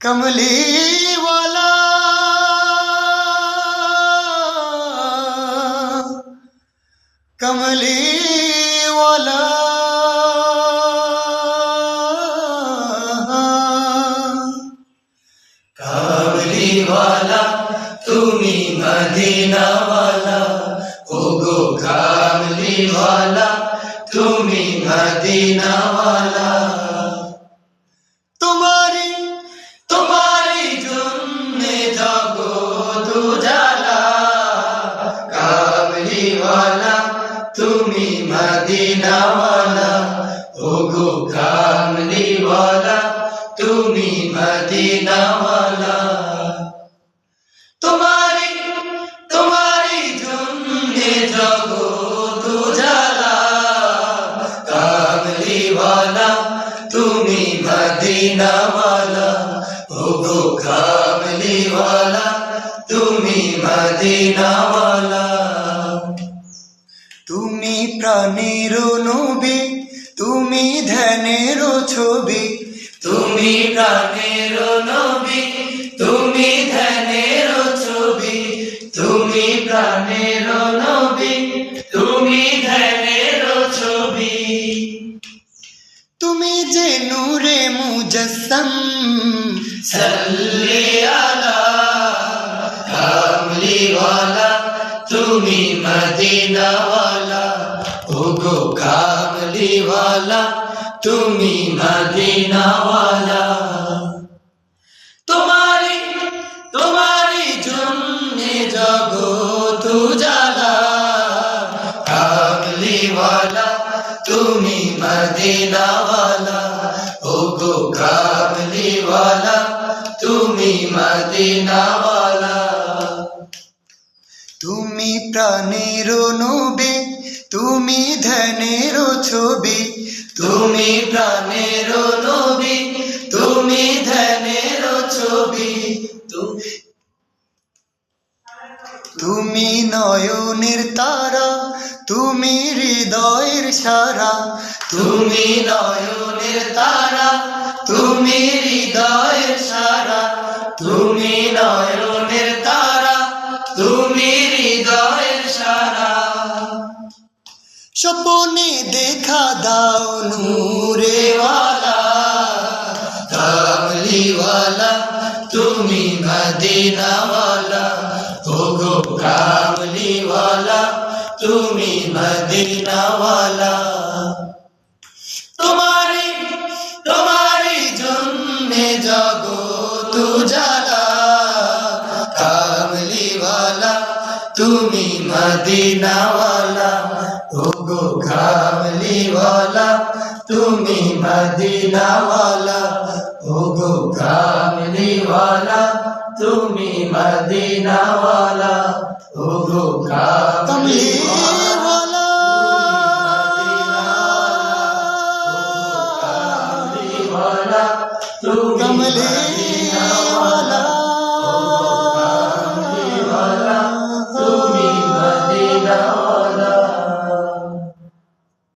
कमली वाला। कमली वाला। कमली वाला तुम्ही मदीना वाला। ओगो, कमली वाला तुम्ही मदीना वाला। মদিনাওয়ালা ওগো কামলিওয়ালা তুমি মদিনাওয়ালা। তোমারই তোমারই জন্যে জগৎ তুমি মদিনাওয়ালা ওগো তুমি মদিনাওয়ালা। তুমি প্রাণের নবী তুমি ধ্যানের ছবি। তুমি প্রাণের নবী তুমি ধ্যানের ছবি। তুমি প্রাণের নবী তুমি ধ্যানের ছবি। তুমি যে নূরে মুজসম। সাল্লি আলা मदीना वाला ओगो काबली वाला तुम्ही मदीना वाला तुम्हारी तुम्हारी जुम्मे जगो तू जाला काबली वाला तुम्ही मदीना वाला ओगो काबली वाला तुम्ही मदीना वाला তুমি প্রাণের নবী তুমি ধ্যানের ছবি। তুমি প্রাণের নবী তুমি ধ্যানের ছবি। তুমি নয়নের তারা তুমি হৃদয়ের সারা। তুমি নয়নের তারা তুমি হৃদয়ের সারা। তুমি নয়নের স্বপনে দেখা দাও নূরে ওয়ালা কামলিওয়ালা তুমি মদিনাওয়ালা। ওগো কামলিওয়ালা তুমি মদিনাওয়ালা। তোমারি তুমি মদিনাওয়ালা ওগো কামলিওয়ালা তুমি মদিনাওয়ালা ওগো কামলিওয়ালা তুমি মদিনাওয়ালা ওগো কমলি কামলিওয়ালা वाला তুমি कमली মদিনাওয়ালা वाला